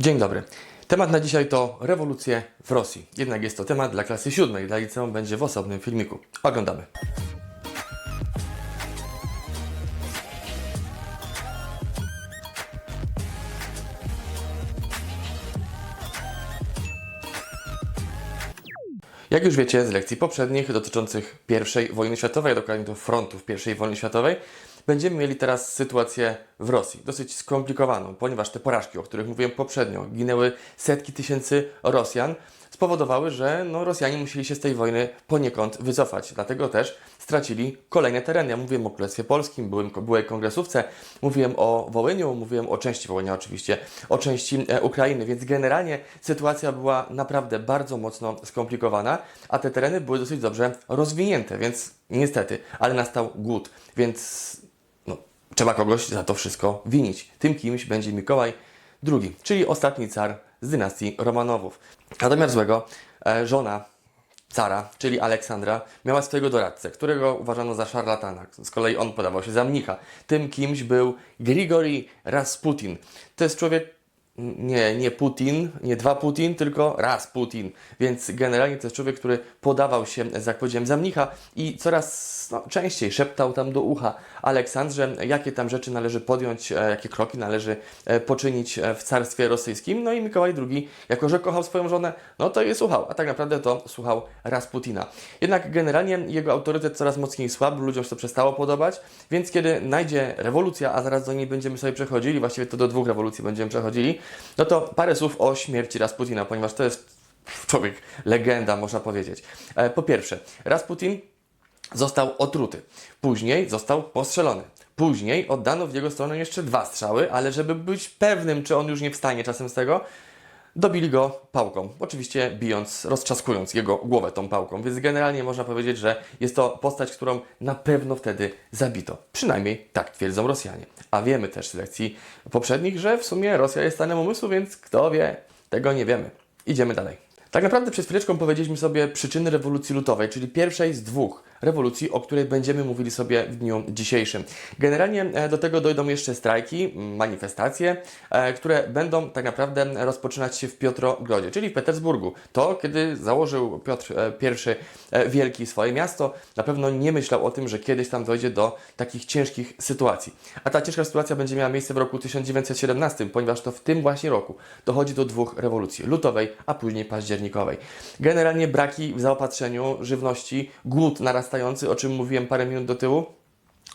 Dzień dobry. Temat na dzisiaj to rewolucje w Rosji. Jednak jest to temat dla klasy siódmej, dla liceum będzie w osobnym filmiku. Oglądamy. Jak już wiecie z lekcji poprzednich dotyczących I wojny światowej, dokładnie to frontów I wojny światowej, będziemy mieli teraz sytuację w Rosji, dosyć skomplikowaną, ponieważ te porażki, o których mówiłem poprzednio, ginęły setki tysięcy Rosjan, spowodowały, że no, Rosjanie musieli się z tej wojny poniekąd wycofać. Dlatego też stracili kolejne tereny. Ja mówiłem o Królestwie Polskim, byłem, byłej kongresówce, mówiłem o Wołyniu, mówiłem o części Wołynia oczywiście, o części e, Ukrainy, więc generalnie sytuacja była naprawdę bardzo mocno skomplikowana, a te tereny były dosyć dobrze rozwinięte, więc niestety, ale nastał głód, więc trzeba kogoś za to wszystko winić. Tym kimś będzie Mikołaj II, czyli ostatni car z dynastii Romanowów. Natomiast złego, e, żona cara, czyli Aleksandra, miała swojego doradcę, którego uważano za szarlatana. Z kolei on podawał się za mnicha. Tym kimś był Grigori Rasputin. To jest człowiek, nie, nie Putin, nie dwa Putin, tylko raz Putin. Więc generalnie to jest człowiek, który podawał się, jak powiedziałem, za mnicha i coraz no, częściej szeptał tam do ucha Aleksandrze, jakie tam rzeczy należy podjąć, e, jakie kroki należy e, poczynić e, w carstwie rosyjskim. No i Mikołaj II, jako że kochał swoją żonę, no to jej słuchał, a tak naprawdę to słuchał Rasputina. Jednak generalnie jego autorytet coraz mocniej słabł, ludziom się to przestało podobać, więc kiedy najdzie rewolucja, a zaraz do niej będziemy sobie przechodzili, właściwie to do dwóch rewolucji będziemy przechodzili, no to parę słów o śmierci Rasputina, ponieważ to jest człowiek, legenda, można powiedzieć. E, Po pierwsze, Rasputin został otruty. Później został postrzelony. Później oddano w jego stronę jeszcze dwa strzały, ale żeby być pewnym, czy on już nie wstanie czasem z tego, dobili go pałką. Oczywiście bijąc, roztrzaskując jego głowę tą pałką. Więc generalnie można powiedzieć, że jest to postać, którą na pewno wtedy zabito. Przynajmniej tak twierdzą Rosjanie. A wiemy też z lekcji poprzednich, że w sumie Rosja jest stanem umysłu, więc kto wie, tego nie wiemy. Idziemy dalej. Tak naprawdę przed chwileczką powiedzieliśmy sobie przyczyny rewolucji lutowej, czyli pierwszej z dwóch rewolucji, o której będziemy mówili sobie w dniu dzisiejszym. Generalnie e, do tego dojdą jeszcze strajki, manifestacje, e, które będą tak naprawdę rozpoczynać się w Piotrogrodzie, czyli w Petersburgu. To, kiedy założył Piotr e, I Wielki swoje miasto, na pewno nie myślał o tym, że kiedyś tam dojdzie do takich ciężkich sytuacji. A ta ciężka sytuacja będzie miała miejsce w roku 1917, ponieważ to w tym właśnie roku dochodzi do dwóch rewolucji, lutowej, a później październikowej. Generalnie braki w zaopatrzeniu żywności, głód narastający, o czym mówiłem parę minut do tyłu,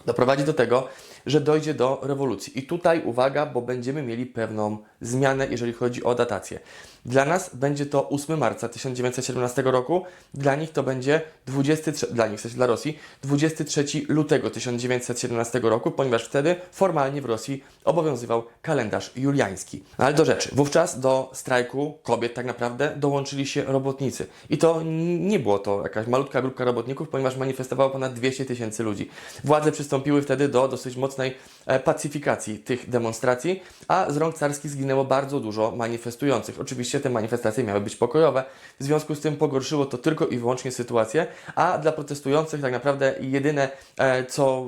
doprowadzi do tego, że dojdzie do rewolucji. I tutaj uwaga, bo będziemy mieli pewną zmianę, jeżeli chodzi o datację. Dla nas będzie to 8 marca 1917 roku, dla nich to będzie 23, dla nich, w sensie dla Rosji, 23 lutego 1917 roku, ponieważ wtedy formalnie w Rosji obowiązywał kalendarz juliański. No ale do rzeczy. Wówczas do strajku kobiet tak naprawdę dołączyli się robotnicy. I to nie było to jakaś malutka grupka robotników, ponieważ manifestowało ponad 200 tysięcy ludzi. Władze przystąpiły wtedy do dosyć mocnej e, pacyfikacji tych demonstracji, a z rąk carskich zginęło bardzo dużo manifestujących. Oczywiście te manifestacje miały być pokojowe, w związku z tym pogorszyło to tylko i wyłącznie sytuację, a dla protestujących tak naprawdę jedyne e, co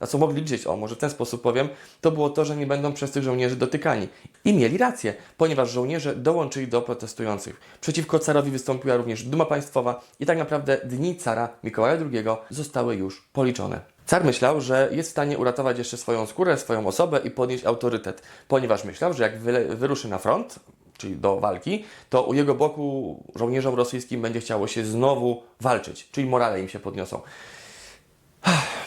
na co mogli liczyć, o może w ten sposób powiem, to było to, że nie będą przez tych żołnierzy dotykani. I mieli rację, ponieważ żołnierze dołączyli do protestujących. Przeciwko carowi wystąpiła również Duma Państwowa i tak naprawdę dni cara Mikołaja II zostały już policzone. Car myślał, że jest w stanie uratować jeszcze swoją skórę, swoją osobę i podnieść autorytet, ponieważ myślał, że jak wyruszy na front, czyli do walki, to u jego boku żołnierzom rosyjskim będzie chciało się znowu walczyć, czyli morale im się podniosą.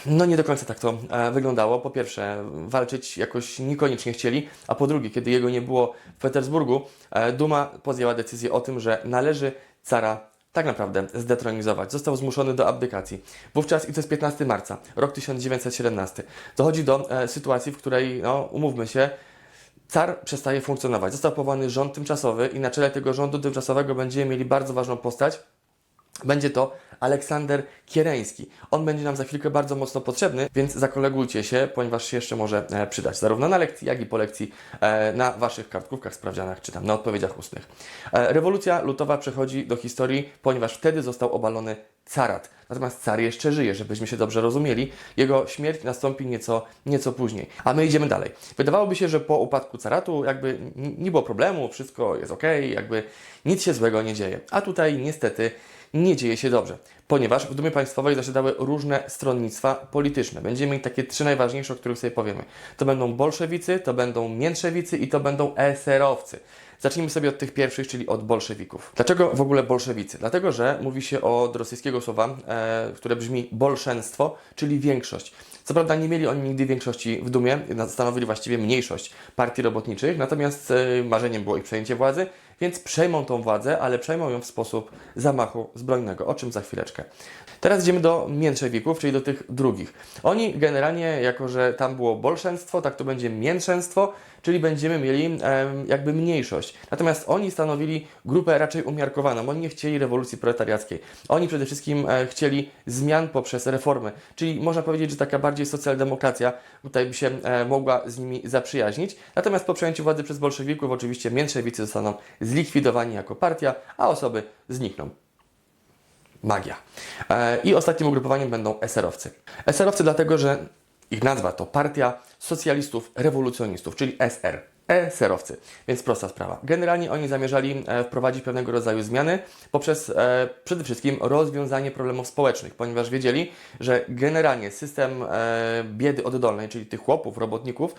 No nie do końca tak to e, wyglądało. Po pierwsze, walczyć jakoś niekoniecznie chcieli, a po drugie, kiedy jego nie było w Petersburgu, e, Duma podjęła decyzję o tym, że należy cara tak naprawdę zdetronizować. Został zmuszony do abdykacji. Wówczas, i to jest 15 marca, rok 1917, dochodzi do e, sytuacji, w której, no, umówmy się, car przestaje funkcjonować. Został powołany rząd tymczasowy i na czele tego rządu tymczasowego będziemy mieli bardzo ważną postać, będzie to Aleksander Kiereński. On będzie nam za chwilkę bardzo mocno potrzebny, więc zakolegujcie się, ponieważ się jeszcze może e, przydać zarówno na lekcji, jak i po lekcji e, na Waszych kartkówkach, sprawdzianach, czy tam na odpowiedziach ustnych. E, Rewolucja lutowa przechodzi do historii, ponieważ wtedy został obalony carat. Natomiast car jeszcze żyje, żebyśmy się dobrze rozumieli. Jego śmierć nastąpi nieco, nieco później. A my idziemy dalej. Wydawałoby się, że po upadku caratu jakby nie było problemu, wszystko jest ok, jakby nic się złego nie dzieje. A tutaj niestety nie dzieje się dobrze, ponieważ w Dumie Państwowej zasiadały różne stronnictwa polityczne. Będziemy mieli takie trzy najważniejsze, o których sobie powiemy. To będą bolszewicy, to będą miętrzewicy i to będą eserowcy. Zacznijmy sobie od tych pierwszych, czyli od bolszewików. Dlaczego w ogóle bolszewicy? Dlatego, że mówi się od rosyjskiego słowa, e, które brzmi bolszenstwo, czyli większość. Co prawda nie mieli oni nigdy większości w Dumie, stanowili właściwie mniejszość partii robotniczych, natomiast e, marzeniem było ich przejęcie władzy, więc przejmą tą władzę, ale przejmą ją w sposób zamachu zbrojnego, o czym za chwileczkę. Teraz idziemy do miętrzewików, czyli do tych drugich. Oni generalnie, jako że tam było bolszenstwo, tak to będzie miętrzenstwo, czyli będziemy mieli jakby mniejszość. Natomiast oni stanowili grupę raczej umiarkowaną. Oni nie chcieli rewolucji proletariackiej. Oni przede wszystkim e, chcieli zmian poprzez reformy. Czyli można powiedzieć, że taka bardziej socjaldemokracja tutaj by się e, mogła z nimi zaprzyjaźnić. Natomiast po przejęciu władzy przez bolszewików oczywiście miętrzewicy zostaną zlikwidowani jako partia, a osoby znikną. Magia. E, I ostatnim ugrupowaniem będą eserowcy. Eserowcy dlatego, że ich nazwa to Partia Socjalistów Rewolucjonistów, czyli SR. Eserowcy. Więc prosta sprawa. Generalnie oni zamierzali e, wprowadzić pewnego rodzaju zmiany poprzez e, przede wszystkim rozwiązanie problemów społecznych, ponieważ wiedzieli, że generalnie system biedy oddolnej, czyli tych chłopów, robotników,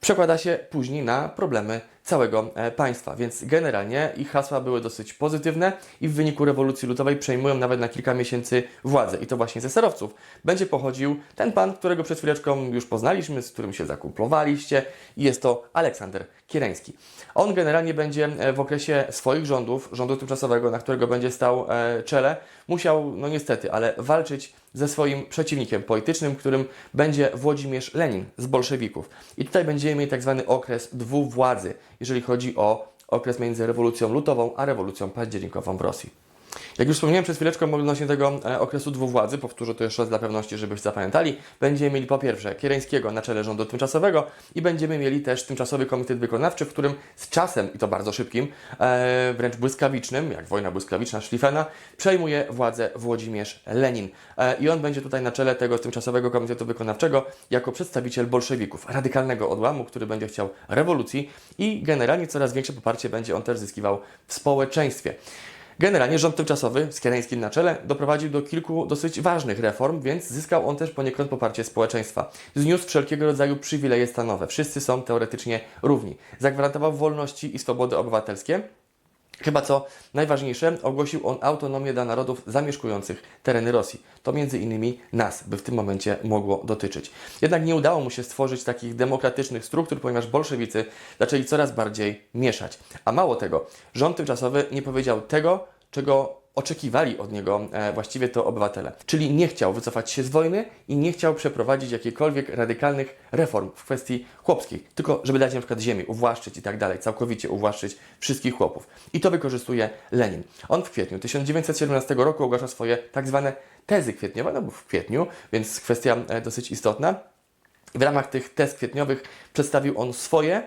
przekłada się później na problemy całego e, państwa. Więc generalnie ich hasła były dosyć pozytywne i w wyniku rewolucji ludowej przejmują nawet na kilka miesięcy władzę. I to właśnie ze serowców będzie pochodził ten pan, którego przed chwileczką już poznaliśmy, z którym się zakumplowaliście jest to Aleksander Kiereński. On generalnie będzie e, w okresie swoich rządów, rządu tymczasowego, na którego będzie stał e, czele, musiał, no niestety, ale walczyć ze swoim przeciwnikiem politycznym, którym będzie Włodzimierz Lenin z bolszewików. I tutaj będziemy mieli tak zwany okres dwuwładzy, jeżeli chodzi o okres między rewolucją lutową a rewolucją październikową w Rosji. Jak już wspomniałem przed chwileczką odnośnie tego e, okresu dwuwładzy, powtórzę to jeszcze raz dla pewności, żebyście zapamiętali, będziemy mieli po pierwsze Kiereńskiego na czele rządu tymczasowego i będziemy mieli też tymczasowy komitet wykonawczy, w którym z czasem, i to bardzo szybkim, e, wręcz błyskawicznym, jak wojna błyskawiczna Schlieffena, przejmuje władzę Włodzimierz Lenin. E, I on będzie tutaj na czele tego tymczasowego komitetu wykonawczego jako przedstawiciel bolszewików, radykalnego odłamu, który będzie chciał rewolucji i generalnie coraz większe poparcie będzie on też zyskiwał w społeczeństwie. Generalnie rząd tymczasowy z Kiereńskim na czele doprowadził do kilku dosyć ważnych reform, więc zyskał on też poniekąd poparcie społeczeństwa. Zniósł wszelkiego rodzaju przywileje stanowe. Wszyscy są teoretycznie równi. Zagwarantował wolności i swobody obywatelskie. Chyba co najważniejsze, ogłosił on autonomię dla narodów zamieszkujących tereny Rosji. To między innymi nas by w tym momencie mogło dotyczyć. Jednak nie udało mu się stworzyć takich demokratycznych struktur, ponieważ bolszewicy zaczęli coraz bardziej mieszać. A mało tego, rząd tymczasowy nie powiedział tego, czego oczekiwali od niego e, właściwie to obywatele. Czyli nie chciał wycofać się z wojny i nie chciał przeprowadzić jakichkolwiek radykalnych reform w kwestii chłopskiej, tylko żeby dać na przykład ziemi, uwłaszczyć i tak dalej, całkowicie uwłaszczyć wszystkich chłopów. I to wykorzystuje Lenin. On w kwietniu 1917 roku ogłasza swoje tak zwane tezy kwietniowe, no bo w kwietniu, więc kwestia e, dosyć istotna. W ramach tych tez kwietniowych przedstawił on swoje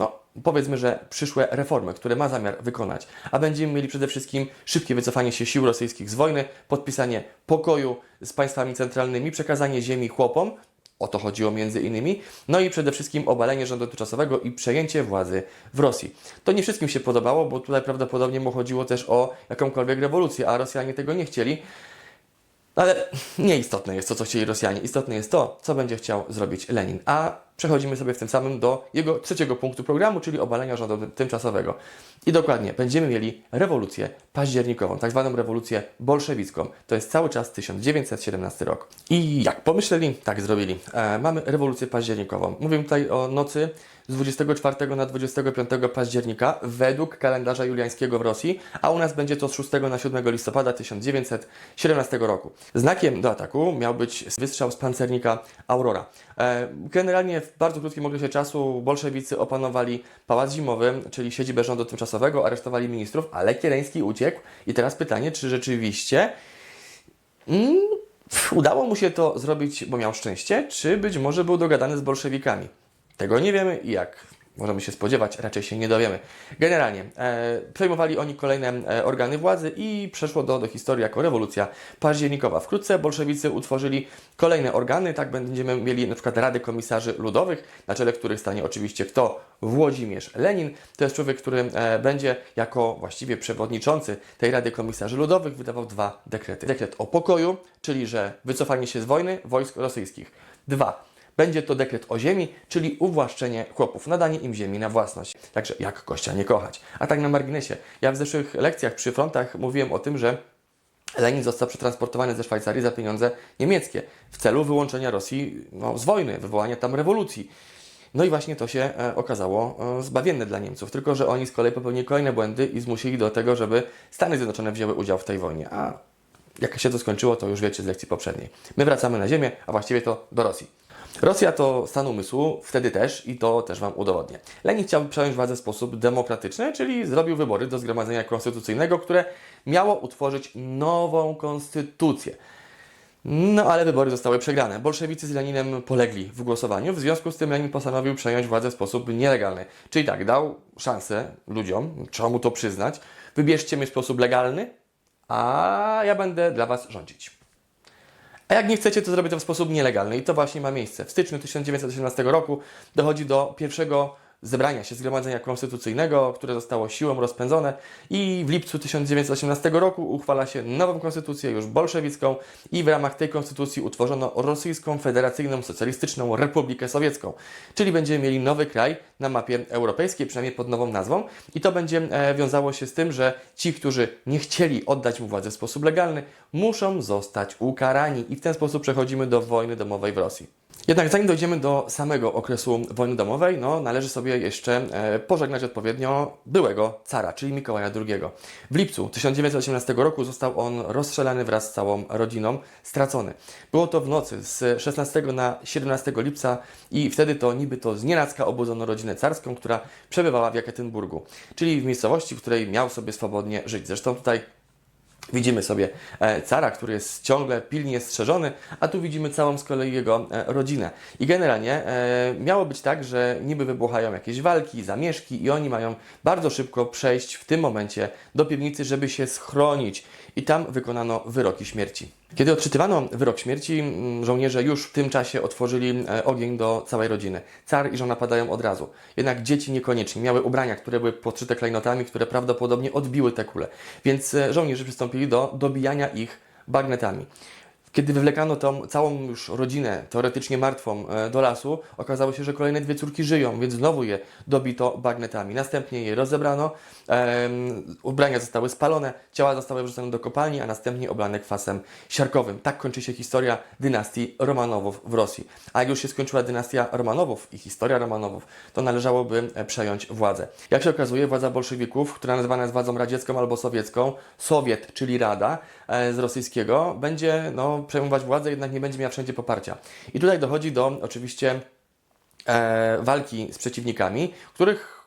no, powiedzmy, że przyszłe reformy, które ma zamiar wykonać, a będziemy mieli przede wszystkim szybkie wycofanie się sił rosyjskich z wojny, podpisanie pokoju z państwami centralnymi, przekazanie ziemi chłopom, o to chodziło między innymi, no i przede wszystkim obalenie rządu tymczasowego i przejęcie władzy w Rosji. To nie wszystkim się podobało, bo tutaj prawdopodobnie mu chodziło też o jakąkolwiek rewolucję, a Rosjanie tego nie chcieli. Ale nieistotne jest to, co chcieli Rosjanie. Istotne jest to, co będzie chciał zrobić Lenin. A przechodzimy sobie w tym samym do jego trzeciego punktu programu, czyli obalenia rządu tymczasowego. I dokładnie, będziemy mieli rewolucję październikową, tak zwaną rewolucję bolszewicką. To jest cały czas 1917 rok. I jak pomyśleli, tak zrobili. E, mamy rewolucję październikową. Mówię tutaj o nocy z 24 na 25 października według kalendarza juliańskiego w Rosji, a u nas będzie to z 6 na 7 listopada 1917 roku. Znakiem do ataku miał być wystrzał z pancernika Aurora. E, Generalnie w bardzo krótkim okresie czasu bolszewicy opanowali Pałac Zimowy, czyli siedzibę rządu tymczasowego, aresztowali ministrów, ale Kiereński uciekł. I teraz pytanie, czy rzeczywiście mm, udało mu się to zrobić, bo miał szczęście, czy być może był dogadany z bolszewikami? Tego nie wiemy i jak możemy się spodziewać, raczej się nie dowiemy. Generalnie e, przejmowali oni kolejne e, organy władzy i przeszło do, do historii jako rewolucja październikowa. Wkrótce bolszewicy utworzyli kolejne organy, tak będziemy mieli na przykład Rady Komisarzy Ludowych, na czele których stanie oczywiście kto? Włodzimierz Lenin. To jest człowiek, który e, będzie jako właściwie przewodniczący tej Rady Komisarzy Ludowych wydawał dwa dekrety. Dekret o pokoju, czyli że wycofanie się z wojny wojsk rosyjskich. Dwa. Będzie to dekret o ziemi, czyli uwłaszczenie chłopów, nadanie im ziemi na własność. Także jak kościa nie kochać. A tak na marginesie. Ja w zeszłych lekcjach przy frontach mówiłem o tym, że Lenin został przetransportowany ze Szwajcarii za pieniądze niemieckie w celu wyłączenia Rosji no, z wojny, wywołania tam rewolucji. No i właśnie to się e, okazało e, zbawienne dla Niemców, tylko że oni z kolei popełnili kolejne błędy i zmusili do tego, żeby Stany Zjednoczone wzięły udział w tej wojnie. A jak się to skończyło, to już wiecie z lekcji poprzedniej. My wracamy na ziemię, a właściwie to do Rosji. Rosja to stan umysłu, wtedy też i to też Wam udowodnię. Lenin chciał przejąć władzę w sposób demokratyczny, czyli zrobił wybory do Zgromadzenia Konstytucyjnego, które miało utworzyć nową konstytucję. No ale wybory zostały przegrane. Bolszewicy z Leninem polegli w głosowaniu, w związku z tym Lenin postanowił przejąć władzę w sposób nielegalny. Czyli tak, dał szansę ludziom, trzeba mu to przyznać, wybierzcie mnie w sposób legalny, a ja będę dla Was rządzić. A jak nie chcecie, to zrobię to w sposób nielegalny i to właśnie ma miejsce. W styczniu 1918 roku dochodzi do pierwszego zebrania się Zgromadzenia Konstytucyjnego, które zostało siłą rozpędzone i w lipcu 1918 roku uchwala się nową konstytucję, już bolszewicką i w ramach tej konstytucji utworzono Rosyjską Federacyjną Socjalistyczną Republikę Sowiecką. Czyli będziemy mieli nowy kraj na mapie europejskiej, przynajmniej pod nową nazwą i to będzie e, wiązało się z tym, że ci, którzy nie chcieli oddać mu władzy w sposób legalny, muszą zostać ukarani i w ten sposób przechodzimy do wojny domowej w Rosji. Jednak zanim dojdziemy do samego okresu wojny domowej, no, należy sobie jeszcze e, pożegnać odpowiednio byłego cara, czyli Mikołaja II. W lipcu 1918 roku został on rozstrzelany wraz z całą rodziną, stracony. Było to w nocy z 16 na 17 lipca i wtedy to niby to znienacka obudzono rodzinę carską, która przebywała w Jekatynburgu, czyli w miejscowości, w której miał sobie swobodnie żyć. Zresztą tutaj Widzimy sobie e, cara, który jest ciągle pilnie strzeżony, a tu widzimy całą z kolei jego e, rodzinę. I generalnie e, miało być tak, że niby wybuchają jakieś walki, zamieszki i oni mają bardzo szybko przejść w tym momencie do piwnicy, żeby się schronić. I tam wykonano wyroki śmierci. Kiedy odczytywano wyrok śmierci, mm, żołnierze już w tym czasie otworzyli ogień do całej rodziny. Car i żona padają od razu. Jednak dzieci niekoniecznie. Miały ubrania, które były podszyte klejnotami, które prawdopodobnie odbiły te kule. Więc żołnierze przystąpili do dobijania ich bagnetami. Kiedy wywlekano tą całą już rodzinę, teoretycznie martwą, e, do lasu, okazało się, że kolejne dwie córki żyją, więc znowu je dobito bagnetami. Następnie je rozebrano, um, ubrania zostały spalone, ciała zostały wrzucone do kopalni, a następnie oblane kwasem siarkowym. Tak kończy się historia dynastii Romanowów w Rosji. A jak już się skończyła dynastia Romanowów i historia Romanowów, to należałoby e, przejąć władzę. Jak się okazuje, władza bolszewików, która nazywana jest władzą radziecką albo sowiecką, Sowiet, czyli Rada e, z rosyjskiego, będzie no, przejmować władzę, jednak nie będzie miała wszędzie poparcia. I tutaj dochodzi do oczywiście e, walki z przeciwnikami, których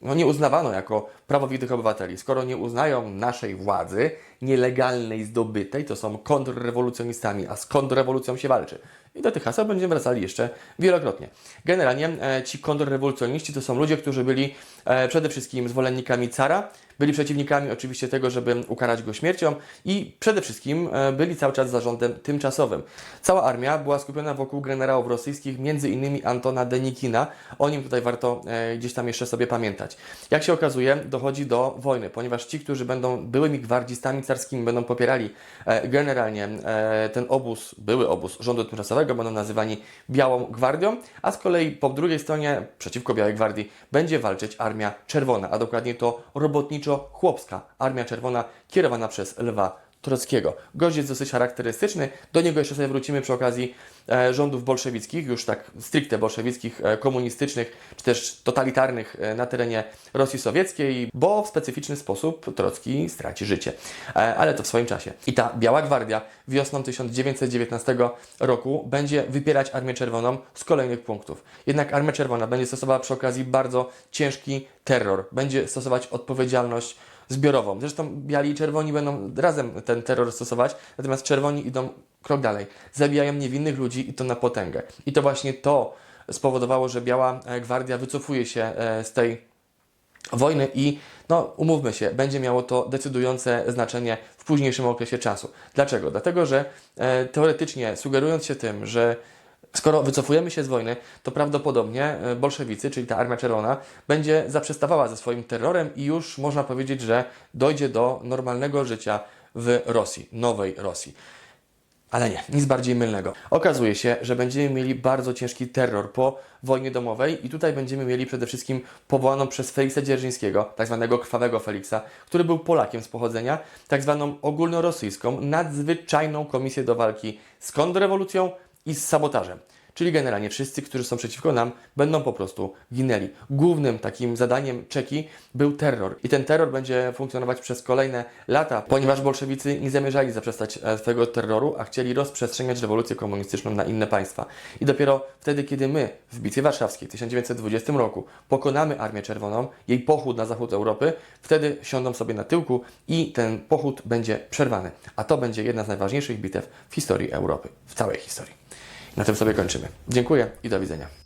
no, nie uznawano jako prawowitych obywateli. Skoro nie uznają naszej władzy, nielegalnej, zdobytej, to są kontrrewolucjonistami, a z kontrrewolucją się walczy. I do tych haseł będziemy wracali jeszcze wielokrotnie. Generalnie e, ci kontrrewolucjoniści to są ludzie, którzy byli e, przede wszystkim zwolennikami cara, byli przeciwnikami oczywiście tego, żeby ukarać go śmiercią i przede wszystkim e, byli cały czas zarządem tymczasowym. Cała armia była skupiona wokół generałów rosyjskich, między innymi Antona Denikina. O nim tutaj warto e, gdzieś tam jeszcze sobie pamiętać. Jak się okazuje, dochodzi do wojny, ponieważ ci, którzy będą byłymi gwardzistami carskimi, będą popierali e, generalnie ten obóz, były obóz rządu tymczasowego, będą nazywani Białą Gwardią, a z kolei po drugiej stronie, przeciwko Białej Gwardii, będzie walczyć Armia Czerwona, a dokładnie to robotniczo-chłopska Armia Czerwona kierowana przez Lwa Trockiego. Gość jest dosyć charakterystyczny. Do niego jeszcze sobie wrócimy przy okazji e, rządów bolszewickich, już tak stricte bolszewickich, e, komunistycznych, czy też totalitarnych e, na terenie Rosji Sowieckiej, bo w specyficzny sposób Trocki straci życie. Ale to w swoim czasie. I ta Biała Gwardia wiosną 1919 roku będzie wypierać Armię Czerwoną z kolejnych punktów. Jednak Armia Czerwona będzie stosowała przy okazji bardzo ciężki terror. Będzie stosować odpowiedzialność zbiorową. Zresztą biali i czerwoni będą razem ten terror stosować, natomiast czerwoni idą krok dalej. Zabijają niewinnych ludzi i to na potęgę. I to właśnie to spowodowało, że Biała e, Gwardia wycofuje się e, z tej wojny i no, umówmy się, będzie miało to decydujące znaczenie w późniejszym okresie czasu. Dlaczego? Dlatego, że e, teoretycznie sugerując się tym, że skoro wycofujemy się z wojny, to prawdopodobnie e, bolszewicy, czyli ta Armia Czerwona, będzie zaprzestawała ze swoim terrorem i już można powiedzieć, że dojdzie do normalnego życia w Rosji, nowej Rosji. Ale nie, nic bardziej mylnego. Okazuje się, że będziemy mieli bardzo ciężki terror po wojnie domowej i tutaj będziemy mieli przede wszystkim powołaną przez Feliksa Dzierżyńskiego, tak zwanego krwawego Feliksa, który był Polakiem z pochodzenia, tak zwaną ogólnorosyjską, nadzwyczajną komisję do walki z kontrrewolucją i z sabotażem. Czyli generalnie wszyscy, którzy są przeciwko nam, będą po prostu ginęli. Głównym takim zadaniem Czeki był terror. I ten terror będzie funkcjonować przez kolejne lata, ponieważ bolszewicy nie zamierzali zaprzestać e, swojego terroru, a chcieli rozprzestrzeniać rewolucję komunistyczną na inne państwa. I dopiero wtedy, kiedy my w Bitwie Warszawskiej w 1920 roku pokonamy Armię Czerwoną, jej pochód na zachód Europy, wtedy siądą sobie na tyłku i ten pochód będzie przerwany. A to będzie jedna z najważniejszych bitew w historii Europy, w całej historii. Na tym sobie kończymy. Dziękuję i do widzenia.